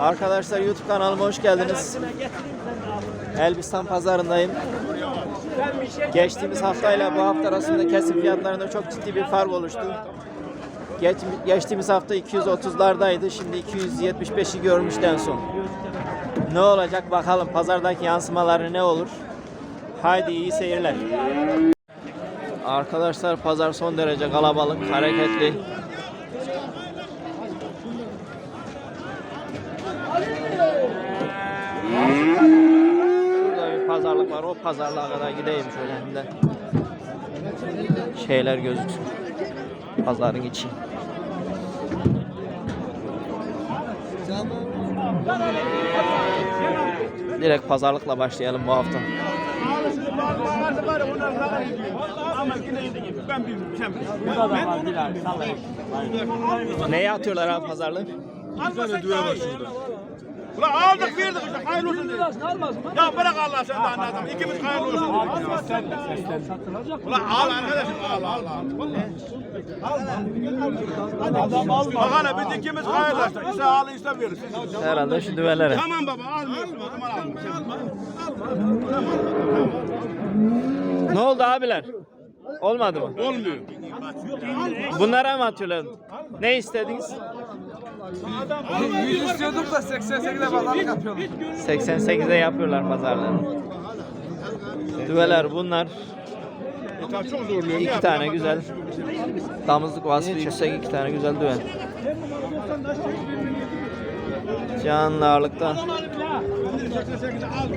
Arkadaşlar YouTube kanalıma hoş geldiniz. Elbistan pazarındayım. Geçtiğimiz haftayla bu hafta arasında kesim fiyatlarında çok ciddi bir fark oluştu. Geç, geçtiğimiz hafta 230'lardaydı. Şimdi 275'i görmüştü en son. Ne olacak bakalım pazardaki yansımaları ne olur. Haydi iyi seyirler. Arkadaşlar pazar son derece kalabalık, hareketli. Şurada bir pazarlık var. O pazarlığa kadar gideyim şöyle hem de şeyler gözüksün. Pazarın içi. Direkt pazarlıkla başlayalım bu hafta. Neye atıyorlar abi pazarlığı? Ulan aldık verdik işte hayırlı olsun dedi. Ya bırak Allah sen de anladın. İkimiz hayırlı olsun dedik. Ulan al arkadaşım al al al. Bak hala biz ikimiz hayırlı işte. İşte al işte veririz. Herhalde şu düvelere. Tamam baba almıyorsun o zaman alma. Ne oldu abiler? Olmadı mı? Olmuyor. Bunlara mı atıyorlar? Ne istediniz? 100 istiyorduk da 88'e pazarlık yapıyorlar. 88'e yapıyorlar pazarları. Düveler bunlar. Çok zorluyor. İki tane güzel. Damızlık vasfı yüksek iki tane güzel düve. Canlı ağırlıkta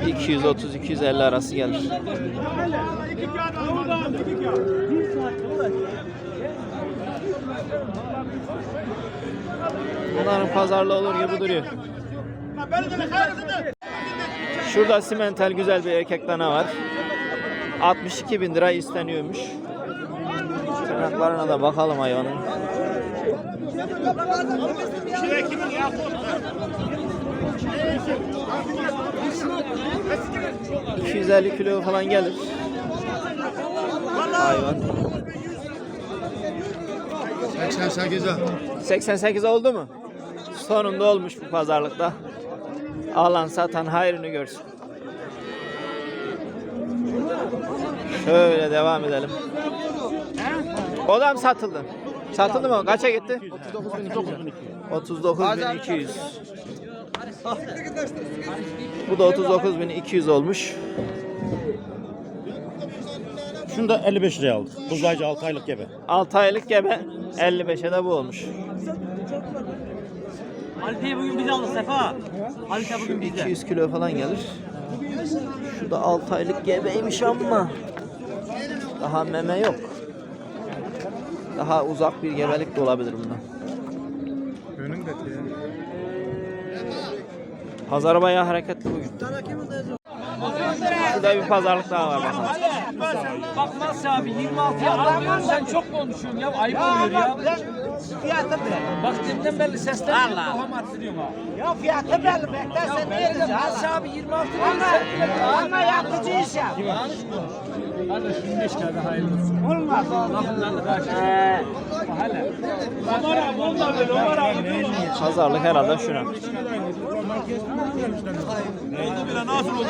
230-250 arası gelir. Bunların pazarlı olur gibi duruyor. Şurada simental güzel bir erkek dana var. 62 bin lira isteniyormuş. Tırnaklarına da bakalım hayvanın. ...250 kilo falan gelir. Hayvan. 88'e. 88 oldu mu? Sonunda olmuş bu pazarlıkta. Alan satan hayrını görsün. Şöyle devam edelim. O da mı satıldı? Satıldı mı? Kaça gitti? 39.200. Bu da 39.200 olmuş. Şunu da 55 liraya aldık. Buzlayıcı 6 aylık gebe. 6 aylık gebe 55'e de bu olmuş. Halite'yi bugün bize aldı Sefa. Halite bugün bizde. 200 kilo falan gelir. Şu da 6 aylık gebeymiş ama daha meme yok. Daha uzak bir gebelik de olabilir bundan. Pazar bayağı hareketli bugün. Şurada bir pazarlık daha var bakalım. Bakmaz abi 26'ya almıyorsun sen çok konuşuyorsun ya ayıp oluyor ya. Fiyatı belli. Bak deminden belli sesler Allah. Ha. Ya fiyatı belli. Beklersen ne edeceksin? Nasıl abi 26 Ama, ama yapıcı iş yap. Kardeş 25 kere hayırlı olsun. Olmaz. Lafından da karşı. Hele. Ömer abi onlar böyle Ömer abi. Pazarlık herhalde şuna. Nasıl oldu? Nasıl oldu?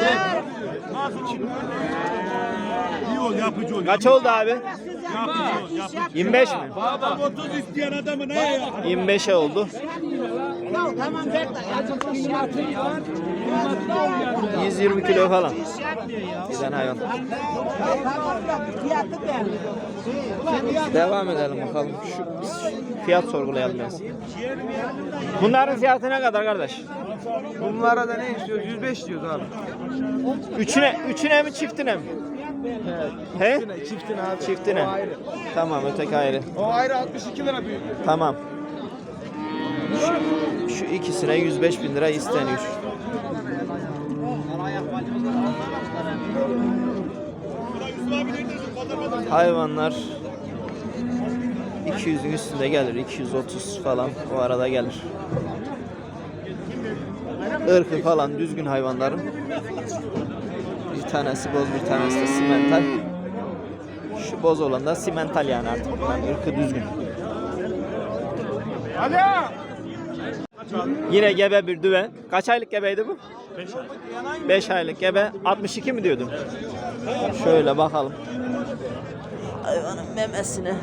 İyi ol yapıcı ol. Kaç oldu abi? Yapıcı ol. Yapıcı. 25 mi? Adam 30 isteyen adamı ne ya? 25'e oldu. Ya tamam ver de yapıcı iş yapıyor ya. 120 kilo falan. Giden hayvan. Devam edelim bakalım. Şu fiyat sorgulayalım biraz. Bunların fiyatı ne kadar kardeş? Bunlara da ne istiyoruz? 105 diyoruz abi. Üçüne, üçüne mi çiftine mi? He? Çiftine abi. Çiftine. O ayrı. Tamam öteki ayrı. O ayrı 62 lira büyük. Tamam. Şu, şu ikisine 105 bin lira isteniyor. Hayvanlar 200'ün üstünde gelir. 230 falan o arada gelir. Irkı falan düzgün hayvanların. Bir tanesi boz bir tanesi de simental. Şu boz olan da simental yani artık. bunların ırkı düzgün. Yine gebe bir düve. Kaç aylık gebeydi bu? 5 aylık gebe. 62 mi diyordun? Şöyle bakalım. Hayvanın memesine.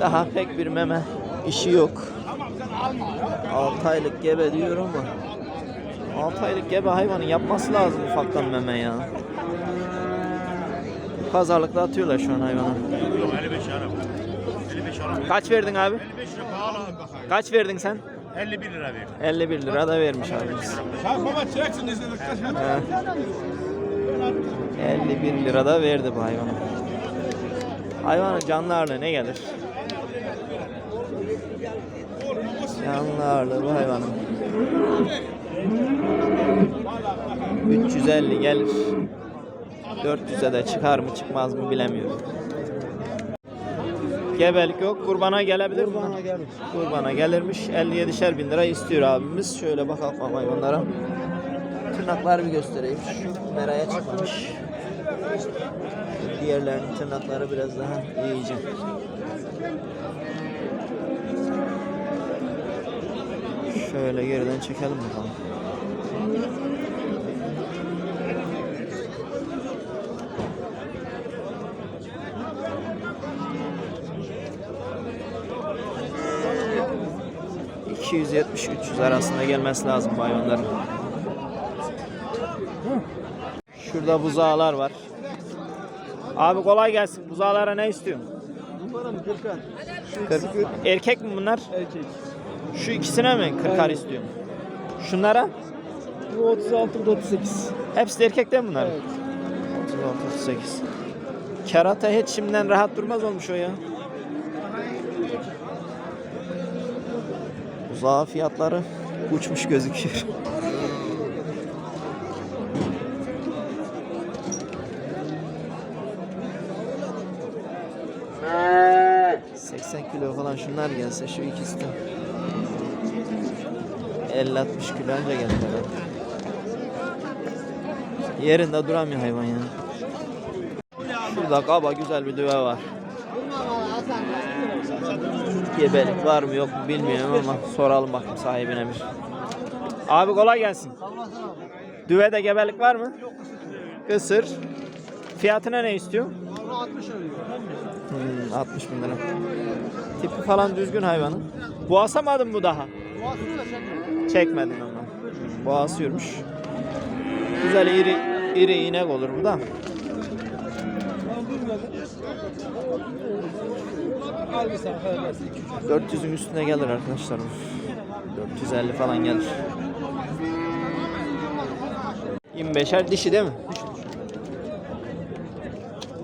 Daha pek bir meme işi yok. 6 aylık gebe diyor ama 6 aylık gebe hayvanın yapması lazım ufaktan meme ya. Pazarlıkta atıyorlar şu an hayvana. 55 lira. 55 lira. Kaç verdin abi? 55 lira pahalı abi bak. Kaç verdin sen? 51 lira ver. 51 lira da vermiş abimiz. Sen baba çeksin izledik. He. 51 lira da verdi bu hayvana. Hayvanın canlı ağırlığı ne gelir? Canlı ağırlığı bu hayvanın. 350 gelir. 400'e de çıkar mı çıkmaz mı bilemiyorum. Gebelik yok. Kurbana gelebilir mi? Kurbana gelir. Kurbana gelirmiş. 57'şer bin lira istiyor abimiz. Şöyle bakalım hayvanlara. Tırnakları bir göstereyim. Şu meraya çıkmamış. Diğerlerinin tırnakları biraz daha iyice. Şöyle geriden çekelim bakalım. ...270-300 arasında gelmesi lazım bu hayvanların. Şurada buzağlar var. Abi kolay gelsin. Buzağlara ne istiyorsun? Numaram 40. 40. Erkek mi bunlar? Erkek. Şu ikisine mi 40'ar istiyorum? Şunlara? Bu 36 bu da 38. Hepsi de erkek değil mi bunlar? Evet. 36, 38. Kerata hiç şimdiden rahat durmaz olmuş o ya. Buzağı fiyatları uçmuş gözüküyor. ...80 kilo falan şunlar gelse şu ikisi de... ...50-60 kilo önce herhalde. Yerinde duramıyor hayvan ya. Şurada kaba güzel bir düve var. Gebelik var mı yok mu bilmiyorum ama soralım bakayım sahibine bir. Abi kolay gelsin. Düvede gebelik var mı? Kısır. Fiyatına ne istiyor? 60 oluyor. Hmm, 60 bin lira. Tipi falan düzgün hayvanın. Boğasamadın bu daha. Çekmedin ondan. Hmm, Boğasıyormuş. Güzel iri iri inek olur bu da. Al bir sen versin 400'ün üstüne gelir arkadaşlar. bu. 450 falan gelir. 25'er dişi değil mi?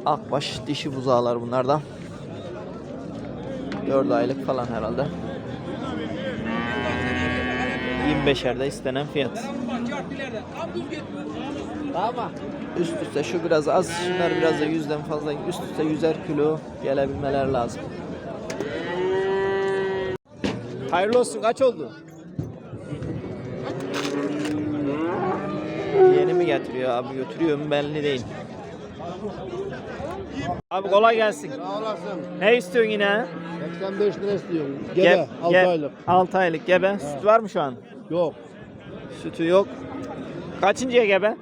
Akbaş dişi buzağlar bunlardan. 4 aylık falan herhalde. 25'er de istenen fiyat. Tamam. Üst üste şu biraz az, şunlar biraz da yüzden fazla üst üste 100'er kilo gelebilmeler lazım. Hayırlı olsun kaç oldu? Yeni mi getiriyor abi götürüyor mu belli değil. Abi kolay gelsin. Sağ olasın. Ne istiyorsun yine? 85 lira istiyorum. Gebe, 6 aylık. 6 aylık gebe. Süt var mı şu an? Yok. Sütü yok. Kaçıncıya gebe?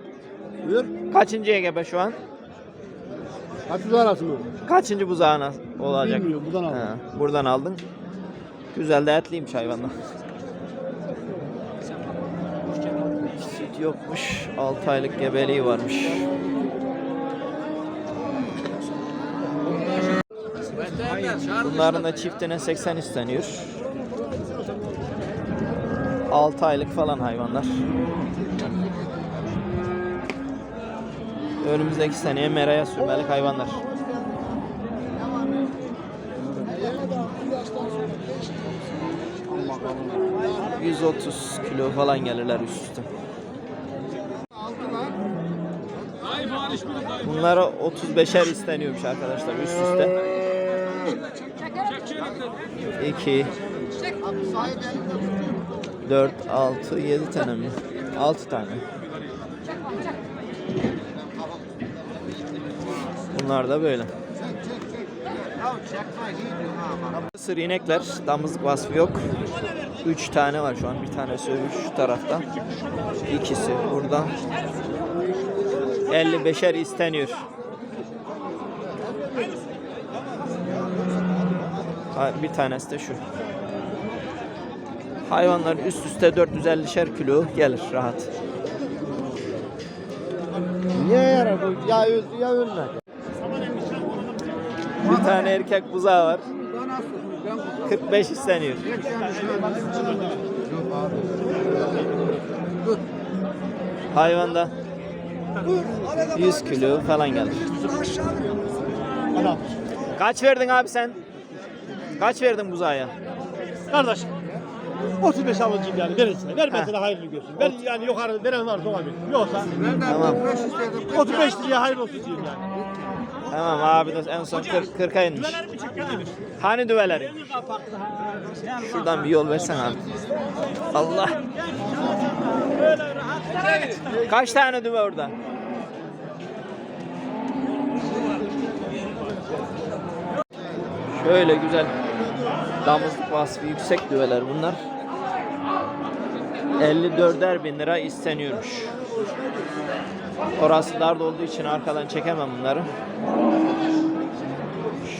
Buyur. Kaçıncıya gebe şu an? Kaç arası mı? Kaçıncı buzağına olacak? Bilmiyorum, buradan aldım. Ha, buradan aldın. Güzel de etliymiş hayvanlar. Süt yokmuş. 6 aylık gebeliği varmış. Bunların da çiftine 80 isteniyor. 6 aylık falan hayvanlar. Önümüzdeki seneye meraya sürmelik hayvanlar. ...130 kilo falan gelirler üst üste. Bunlara 35'er isteniyormuş arkadaşlar üst üste. 2 4 6 7 tane mi? 6 tane. Bunlar da böyle. Sır inekler, damızlık vasfı yok. Üç tane var şu an. Bir tanesi öbür şu tarafta. İkisi burada. 55'er isteniyor. Ha, Bir tanesi de şu. Hayvanlar üst üste 450'şer kilo gelir rahat. Niye yarar bu? Ya öldü ya ölmedi. Bir tane erkek buzağı var. 45 isteniyor. Hayvanda 100 kilo falan gelir. Kaç verdin abi sen? Kaç verdin buzağa? Kardeş 35 alıcıyım yani verirse. Vermesine hayırlı görsün. Ben yani yukarı veren varsa olabilir. Yoksa Tamam. 35 liraya hayırlı olsun diyeyim yani. Tamam abi de en son 40 40'a inmiş. Hani düveleri? Şuradan bir yol versen abi. Allah. Kaç tane düve orada? Şöyle güzel damızlık vasfı yüksek düveler bunlar. 54'er bin lira isteniyormuş. Orası dar olduğu için arkadan çekemem bunları.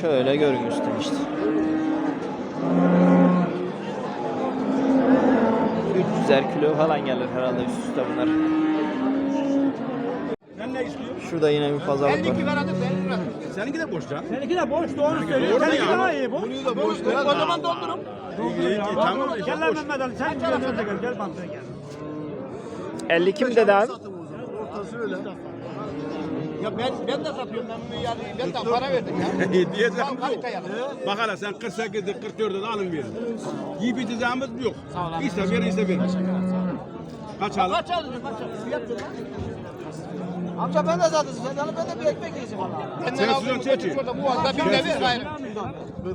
Şöyle görün üstüm işte. 300'er kilo falan gelir herhalde üst üste bunlar. Şurada yine bir pazarlık var. Seninki de boş can. Seninki de boş doğru söylüyor. Seninki daha iyi bu. Bunu da boş. O zaman doldurum. Tamam. Gel lan Mehmet Ali sen gel önce gel. Gel bankaya gel. 52 mi dedi abi? Ortası öyle. Ya ben ben de satıyorum ben yani ben de para verdim ya. Diyeceğim Tam kalite yani. Bak hele sen 48'de 44'de de alın verin. Yiyip içeceğimiz yok. İste ver iste ver. Kaç alın? Kaç aldın kaç aldın? Fiyat. Amca ben de zaten sen ben de bir ekmek yiyeceğim valla. Benden Sen aldığım bu çeki. çocuk bu anda bir ver gayrı.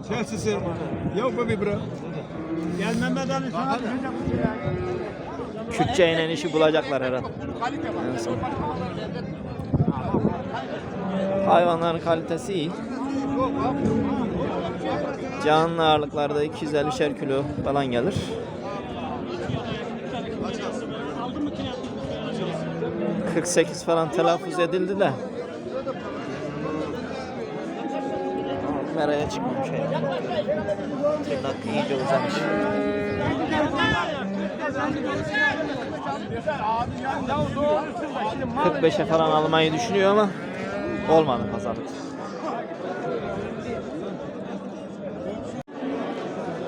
Sen sisin. Yok be bir bırak. Gel Mehmet Ali sana Kürtçe inen işi bulacaklar herhalde. Hayvanların kalitesi iyi. Canlı ağırlıklarda 250'şer kilo falan gelir. ...48 falan telaffuz edildi de... ...meraya çıkmamış yani. Tırnak iyice uzamış. 45'e falan almayı düşünüyor ama olmadı pazarlık.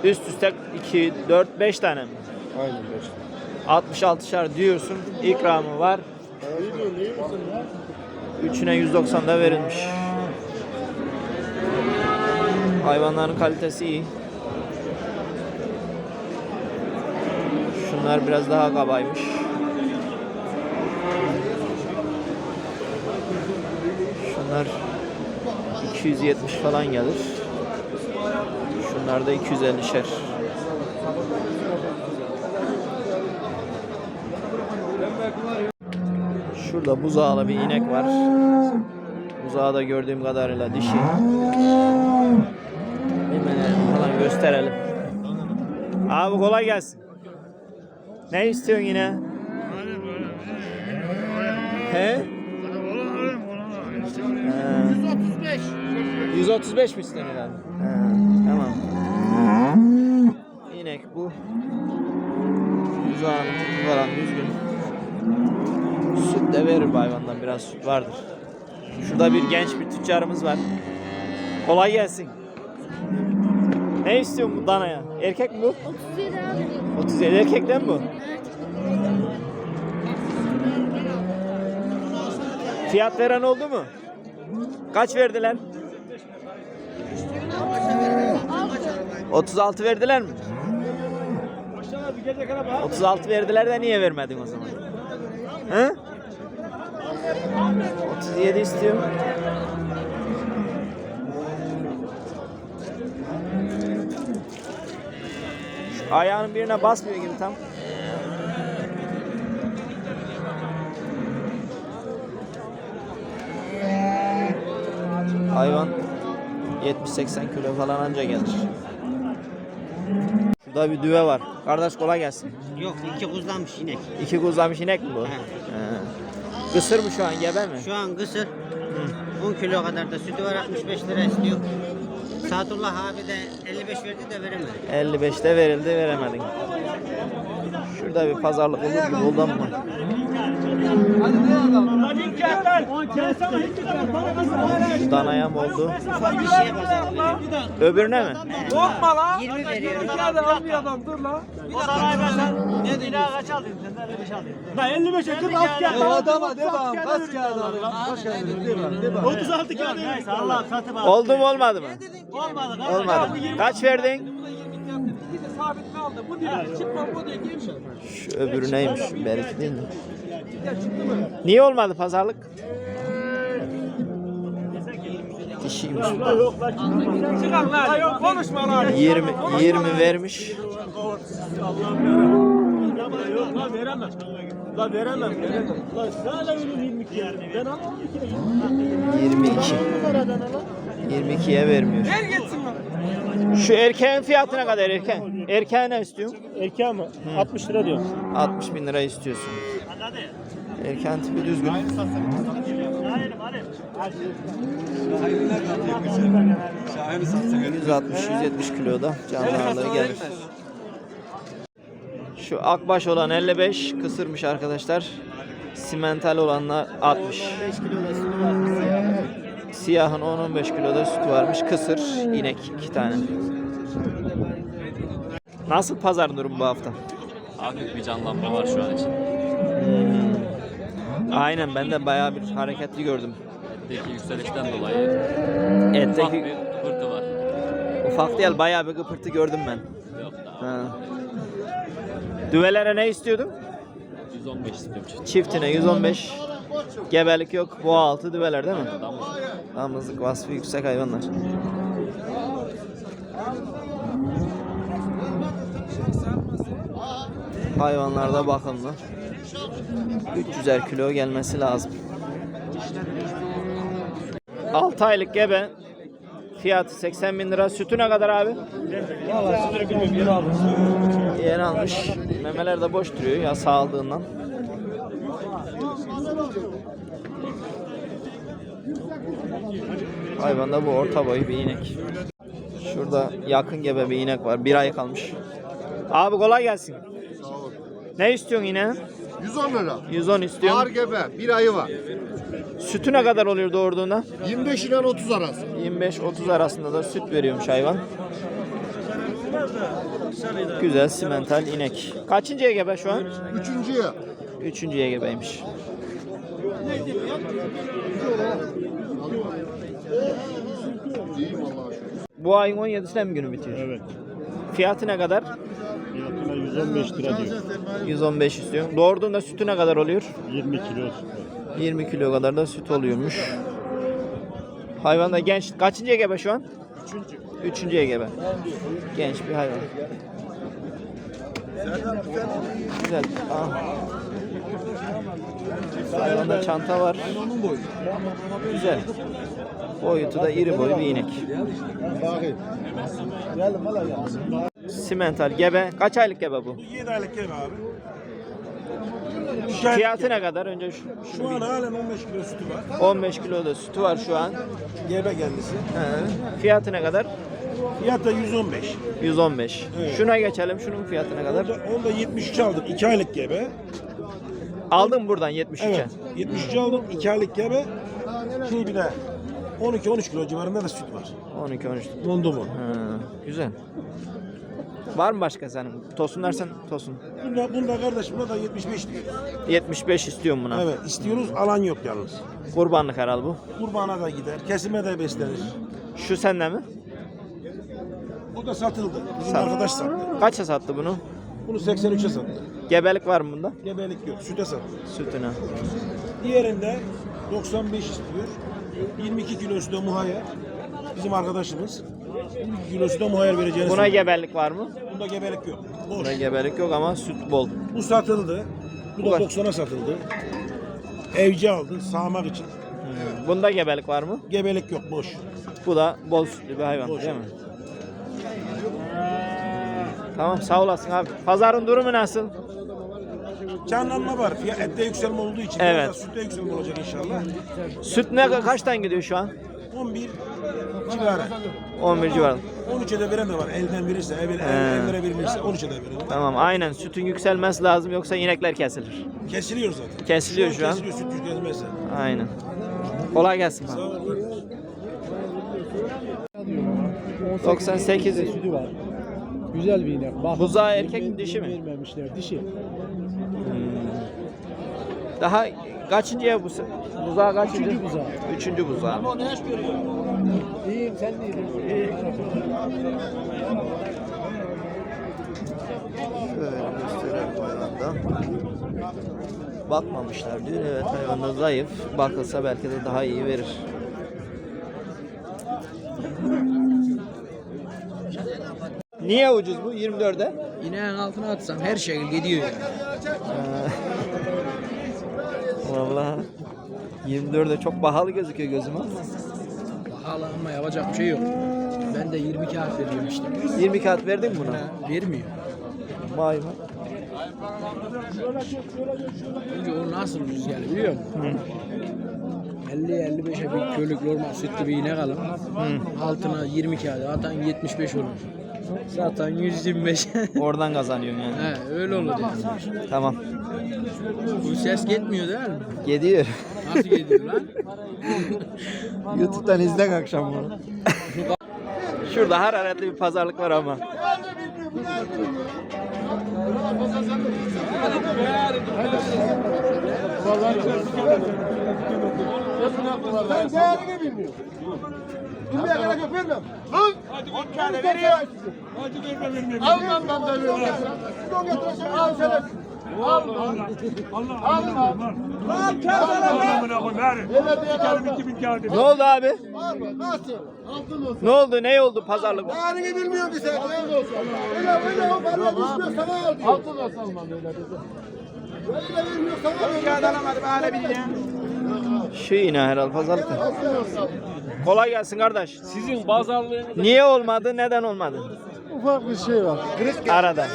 Üst üste 2, 4, 5 tane mi? Aynen 66'şar diyorsun. İkramı var. Üçüne 190 da verilmiş. Hayvanların kalitesi iyi. Şunlar biraz daha kabaymış. Şunlar 270 falan gelir. Şunlar da 250'şer. Şurada buzağlı bir inek var. Buzağı da gördüğüm kadarıyla dişi. Hemen falan gösterelim. Abi kolay gelsin. Ne istiyorsun yine? He? Ha. 135 mi isteniyor abi? Tamam. İnek bu. Buzağın falan düzgün. Süt de verir bu hayvandan biraz süt vardır. Şurada bir genç bir tüccarımız var. Kolay gelsin. Ne istiyorsun bu danaya? Erkek mi bu? 37 abi. 37 erkekten mi bu? Fiyat veren oldu mu? Kaç verdiler? 36 verdiler mi? 36 verdiler de niye vermedin o zaman? He? 37 istiyorum. Şu ayağının birine basmıyor gibi tam. Hayvan 70-80 kilo falan anca gelir. Burada bir düve var. Kardeş kolay gelsin. Yok iki kuzlanmış inek. İki kuzlamış inek mi bu? He. He. Kısır mı şu an gebe mi? Şu an kısır. 10 kilo kadar da sütü var 65 lira istiyor. Saatullah abi de 55 verdi de veremedi. 55'te verildi veremedin. Şurada bir pazarlık olur gibi oldu ama. Danaya mı oldu? Ufak bir şeye pazarlıyor. Öbürüne mi? 20 veriyorum. La 55'e 46 kağıt. O adama devam. Kaç kağıt alın? Kaç kağıt. Devam. 36 kağıt. Neyse Allah satı var. Oldu mu olmadı mı? Olmadı. Olmadı. Kaç verdin? Sabit mi aldı? Bu diyor. Çıkma bu diyor. Şu öbürü neymiş? Belki değil mi? Niye olmadı pazarlık? Dişiymiş. Konuşma lan. 20 20 vermiş. Yok la veremem. La veremem. veremem. La sana verin 22 yani. Ben alamam ki. 22. 22'ye vermiyor. Ver gitsin. Şu erkeğin fiyatı ne kadar erken? Erkeğe ne istiyorsun? Erkeğe mi? 60 lira diyor. 60 bin lira istiyorsun. Erken tipi düzgün. 160-170 kiloda canlı gelir. Şu akbaş olan 55 kısırmış arkadaşlar. Simental olanlar 60. Siyahın 10-15 kiloda sütü varmış. Kısır, inek iki tane. Nasıl pazar durum bu hafta? Hafif bir canlanma var şu an için. Aynen ben de bayağı bir hareketli gördüm. Etteki yükselişten dolayı ufak Etteki bir fırtı var. ufak değil bayağı bir gıpırtı gördüm ben. Yok daha. Ha. Düvelere ne istiyordun? 115 istiyorum çift. Çiftine 115. Gebelik yok. Bu altı düveler değil mi? Damızlık. Damızlık vasfı yüksek hayvanlar. Hayvanlarda bakımlı. 300'er kilo gelmesi lazım. 6 aylık gebe. Fiyatı 80 bin lira. Sütü ne kadar abi? Valla bilmiyorum. Yeni almış. Memeler de boş duruyor ya sağaldığından. Hayvanda bu orta boy bir inek. Şurada yakın gebe bir inek var. Bir ay kalmış. Abi kolay gelsin. Ne istiyorsun yine? 110 lira. 110 Ağır istiyorum. gebe. Bir ayı var. Sütü ne kadar oluyor doğurduğunda? 25 ile 30 arası. 25-30 arasında da süt veriyormuş hayvan. Güzel simental inek. Kaçıncı gebe şu an? Üçüncüye. Üçüncüye gebeymiş. İyi vallahi. Bu ayın 17'sinde mi günü bitiyor? Evet. Fiyatı ne kadar? Fiyatına 115 lira diyor. 115 istiyor. Doğurduğunda sütü ne kadar oluyor? 20 kilo süt var. 20 kilo kadar da süt oluyormuş. Hayvan da genç. Kaçıncı gebe şu an? Üçüncü. Üçüncü gebe. Genç bir hayvan. Güzel. Ah. Hayvanda çanta var. Güzel. Boyutu da iri boy bir inek. Simental gebe. Kaç aylık gebe bu? 7 aylık gebe abi. Fiyatı ne kadar? Önce şu, şu Şu an bir- halen 15 kilo sütü var. 15 kilo da sütü var şu an. Gebe kendisi. He. Fiyatı ne kadar? Fiyat da 115. 115. Evet. Şuna geçelim. Şunun fiyatı ne kadar? Onda, onda 73 aldım. 2 aylık gebe. Aldım buradan 73'e. Evet. 73 aldım. 2 aylık gebe. Şimdi bir de 12-13 kilo civarında da süt var. 12 13. Dondu mu? Güzel. Var mı başka senin? Tosun dersen tosun. Bunda, bunda kardeşim da 75 diyor. 75 istiyorum buna. Evet istiyoruz alan yok yalnız. Kurbanlık herhal bu. Kurbana da gider, kesime de beslenir. Şu sende mi? O da satıldı. Bizim Sat- arkadaş sattı. Kaça sattı bunu? Bunu 83'e sattı. Gebelik var mı bunda? Gebelik yok, süte sattı. Sütüne. Diğerinde 95 istiyor. 22 kilosu da muhayyer. Bizim arkadaşımız. 22 kilosu da muhayyer vereceğini Buna gebelik var mı? Bunda gebelik yok. Boş. Buna gebelik yok ama süt bol. Bu satıldı. Bu Bu da kaç? 90'a satıldı. Evci aldı sağmak için. Hmm. Bunda gebelik var mı? Gebelik yok, boş. Bu da bol sütlü bir hayvan Boş. değil mi? Tamam sağ olasın abi. Pazarın durumu nasıl? Canlanma var. Ya ette yükselme olduğu için. Evet. Biraz da sütte yükselme olacak inşallah. Süt ne kaçtan gidiyor şu an? 11 civarı. 11 civarı. 13'e de veren de var. Elden verirse, el, el, ellere verilirse 13'e de veren var. Tamam aynen sütün yükselmesi lazım yoksa inekler kesilir. Kesiliyor zaten. Kesiliyor şu an. Kesiliyor süt yükselmezse. Aynen. Kolay gelsin. Sağ olun. 98. Sütü var. Güzel bir inek. Bak, Buzağı erkek mi, dişi mi? Vermemişler dişi. Daha kaçıncı ev bu? Buzağı kaçıncı? Üçüncü buzağı. Üçüncü buzağı. İyiyim sen de iyisin. Şöyle gösterelim hayvanda. Bakmamışlar diyor. Evet hayvanda zayıf. Bakılsa belki de daha iyi verir. Niye ucuz bu 24'e? İneğin altına atsam her şekil gidiyor yani. Vallahi 24'e çok pahalı gözüküyor gözüme. Pahalı ama yapacak bir şey yok. Ben de 20 kağıt veriyorum işte. 20 kat verdin mi buna? Vermiyor. Vay mı? Çünkü o nasıl yani biliyor musun? 50-55'e bir kölük normal sütlü bir inek alın. Altına 20 kağıt atan 75 olur. Zaten 125. Oradan kazanıyorsun yani. He öyle olur yani. Tamam. Bu ses gitmiyor değil mi? Gidiyor. Nasıl gidiyor lan? YouTube'dan izle akşam bunu. Şurada hararetli bir pazarlık var ama. Sen değerini bilmiyorsun. Bilmeye gerek yok vermem. Lan! Hadi 10 tane veriyor. Hadi verme verme. Al lan ben de veriyorum. Son getireceğim al sen. Al lan. Al lan. Lan ver. Ne oldu abi? Nasıl? Ne oldu? Ne oldu pazarlık? Değerini bilmiyorum ki sen. Değerini olsun. Öyle öyle o paraya düşmüyor sana al diyor. Altın olsun almam öyle. Öyle vermiyor sana. Kağıt alamadım hala bilmiyorum. Şu yine herhal pazarlıkta. Kolay gelsin kardeş. Sizin pazarlığınız Niye olmadı? Neden olmadı? Ufak bir şey var. Arada.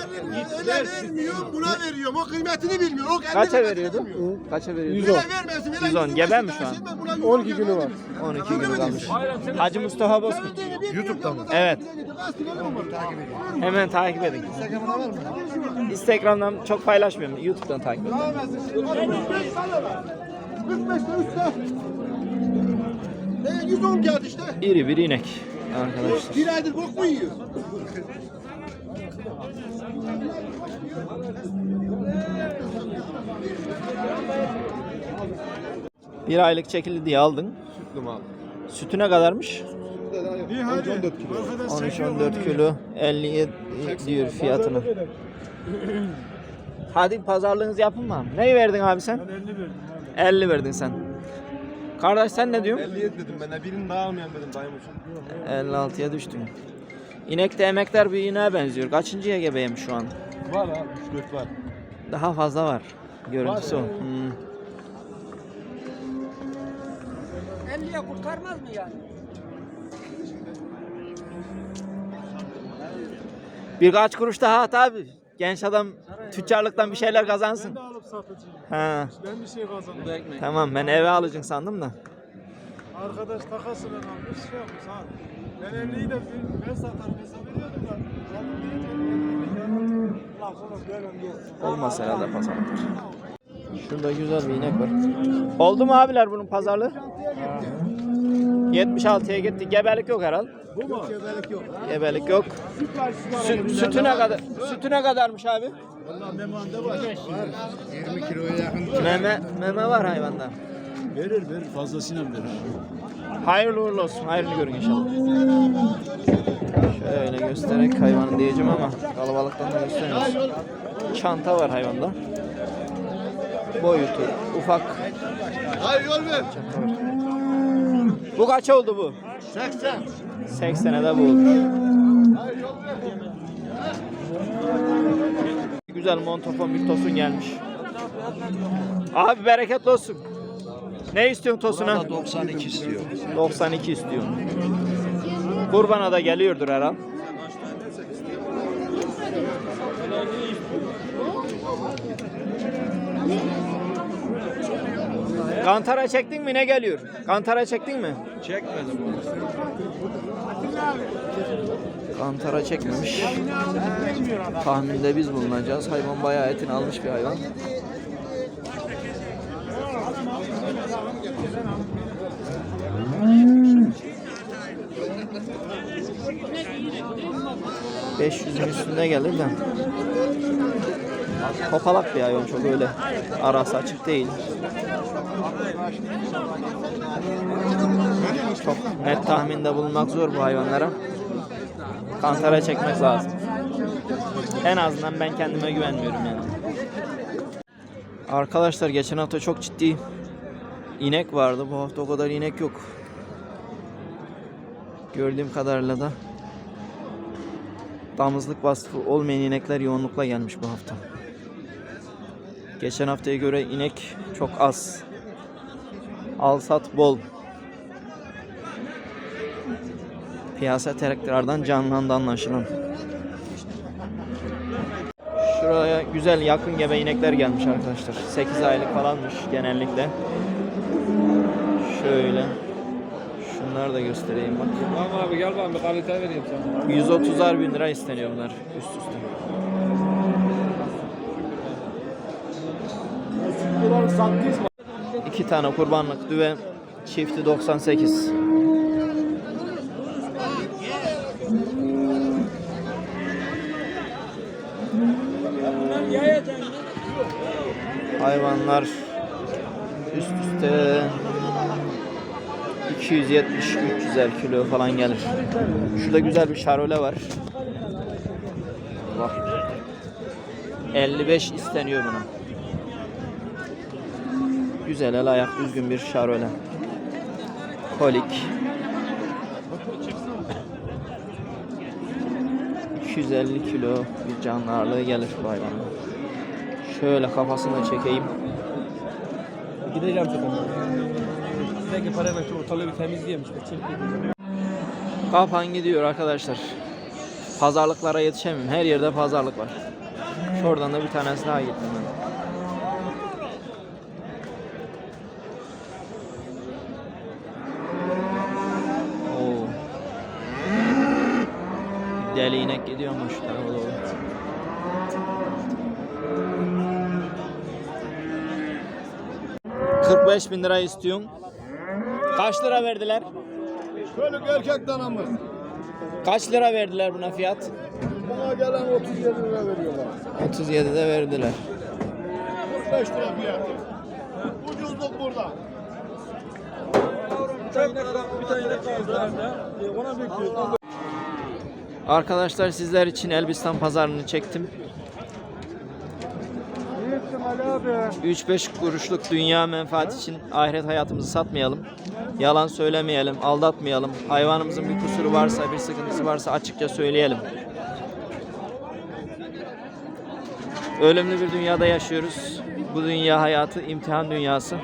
Öyle vermiyorum buna veriyorum. O kıymetini bilmiyor. O Kaça veriyordu? bilmiyor. Kaça veriyordu? Öyle vermesin. Öyle 110. Gebe mi şu an? 12 günü var. 12 günü kalmış. Hacı Mustafa Bozkurt. YouTube'da mı? Evet. Hemen takip edin. Instagram'dan çok paylaşmıyorum. YouTube'dan takip edin. 45'te 3'te. 110 kağıt işte. İri bir inek arkadaşlar. Bir aydır bok mu yiyor? Bir aylık çekildi diye aldın. Sütlü mal. Sütü ne kadarmış? 14 kilo. 13-14 kilo 57 diyor fiyatını. Hadi pazarlığınızı yapın mı? Neyi verdin abi sen? 50 verdim. 50 verdin sen. Kardeş sen ne diyorsun? 57 dedim ben de birini daha almayayım dedim dayım için. 56'ya düştüm. İnek de emekler bir ineğe benziyor. Kaçıncıya gebeyim şu an? Var abi 3-4 var. Daha fazla var. Görüntüsü o. Hmm. 50'ye kurtarmaz mı yani? Birkaç kuruş daha at abi. Genç adam tüccarlıktan bir şeyler kazansın. alıp satıcıyım. Ha. Ben bir şey kazandım. Tamam ben eve alacaksın sandım da. Arkadaş takasını almış şey yapmış abi. Ben 50'yi de ben satarım hesap ediyordum da. Zaten diyeceğim. Lan sonra böyle yok. Olmaz herhalde pazarlık. Şurada güzel bir inek var. Oldu mu abiler bunun pazarlığı? 76'ya gitti. Gebelik yok herhal. Bu mu? Gebelik yok. Sü- sütüne kadar sütüne kadarmış abi? Valla memanda var. 20 kiloya yakın. Meme meme var hayvanda. Verir verir fazlasıyla verir. Hayırlı uğurlu olsun. Hayırlı görün inşallah. Şöyle göstererek hayvanı diyeceğim ama kalabalıktan da göstermiyoruz. Çanta var hayvanda. Boyutu ufak. Hayır yol ver. Bu kaç oldu bu? 80. 80'e de bu oldu. Güzel montofon bir tosun gelmiş. Abi bereketli olsun. Ne istiyorsun tosuna? 92 istiyor. 92 istiyor. Kurbana da geliyordur herhal. Kantara çektin mi ne geliyor? Kantara çektin mi? Çekmedim. Kantara çekmemiş. Tahminde biz bulunacağız. Hayvan bayağı etini almış bir hayvan. ...500'ün üstünde gelir de... ...topalak bir hayvan çok öyle... ...arası açık değil. Çok net tahminde bulunmak zor bu hayvanlara. Kantara çekmek lazım. En azından ben kendime güvenmiyorum yani. Arkadaşlar geçen hafta çok ciddi inek vardı. Bu hafta o kadar inek yok. Gördüğüm kadarıyla da damızlık vasfı olmayan inekler yoğunlukla gelmiş bu hafta. Geçen haftaya göre inek çok az. Al sat bol. Piyasa tekrardan canlandı anlaşılan. Şuraya güzel yakın gebe inekler gelmiş arkadaşlar. 8 aylık falanmış genellikle. Şöyle. Şunları da göstereyim bak. Tamam abi gel bana bir kalite vereyim sana. 130'ar bin lira isteniyor bunlar üst üste. İki tane kurbanlık düve çifti 98. Hayvanlar üst üste 270-300'er kilo falan gelir. Şurada güzel bir şarole var. Bak. 55 isteniyor buna. Güzel el ayak düzgün bir şarole. Kolik. 250 kilo bir canlı ağırlığı gelir bu hayvanın. Şöyle kafasını çekeyim. Gideceğim zaten. Sizdeki parayla şu ortalığı bir temizleyeyim işte. Kapan gidiyor arkadaşlar. Pazarlıklara yetişemiyorum. Her yerde pazarlık var. Şuradan da bir tanesi daha gittim ben. Deli inek gidiyor ama şu tarafa doğru. ...45 bin lira istiyorsun. Kaç lira verdiler? Çocuk erkek danamız. Kaç lira verdiler buna fiyat? Bana gelen 37 lira veriyorlar. 37'de verdiler. 45 lira fiyatı. Ucuzluk burada. Arkadaşlar sizler için Elbistan pazarını çektim. Yettim Ali abi. 3-5 kuruşluk dünya menfaat için ahiret hayatımızı satmayalım. Yalan söylemeyelim, aldatmayalım. Hayvanımızın bir kusuru varsa, bir sıkıntısı varsa açıkça söyleyelim. Ölümlü bir dünyada yaşıyoruz. Bu dünya hayatı imtihan dünyası.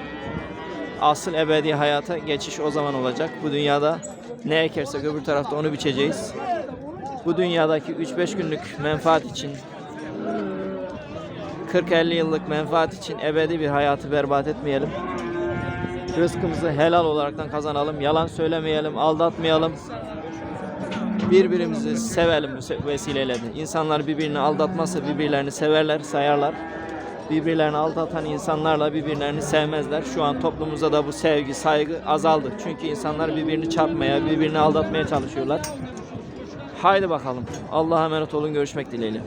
Asıl ebedi hayata geçiş o zaman olacak. Bu dünyada ne ekersek öbür tarafta onu biçeceğiz. Bu dünyadaki 3-5 günlük menfaat için 40-50 yıllık menfaat için ebedi bir hayatı berbat etmeyelim. Rızkımızı helal olaraktan kazanalım. Yalan söylemeyelim, aldatmayalım. Birbirimizi sevelim bu vesileyle de. İnsanlar birbirini aldatmazsa birbirlerini severler, sayarlar. Birbirlerini aldatan insanlarla birbirlerini sevmezler. Şu an toplumumuzda da bu sevgi, saygı azaldı. Çünkü insanlar birbirini çarpmaya, birbirini aldatmaya çalışıyorlar. Haydi bakalım. Allah'a emanet olun. Görüşmek dileğiyle.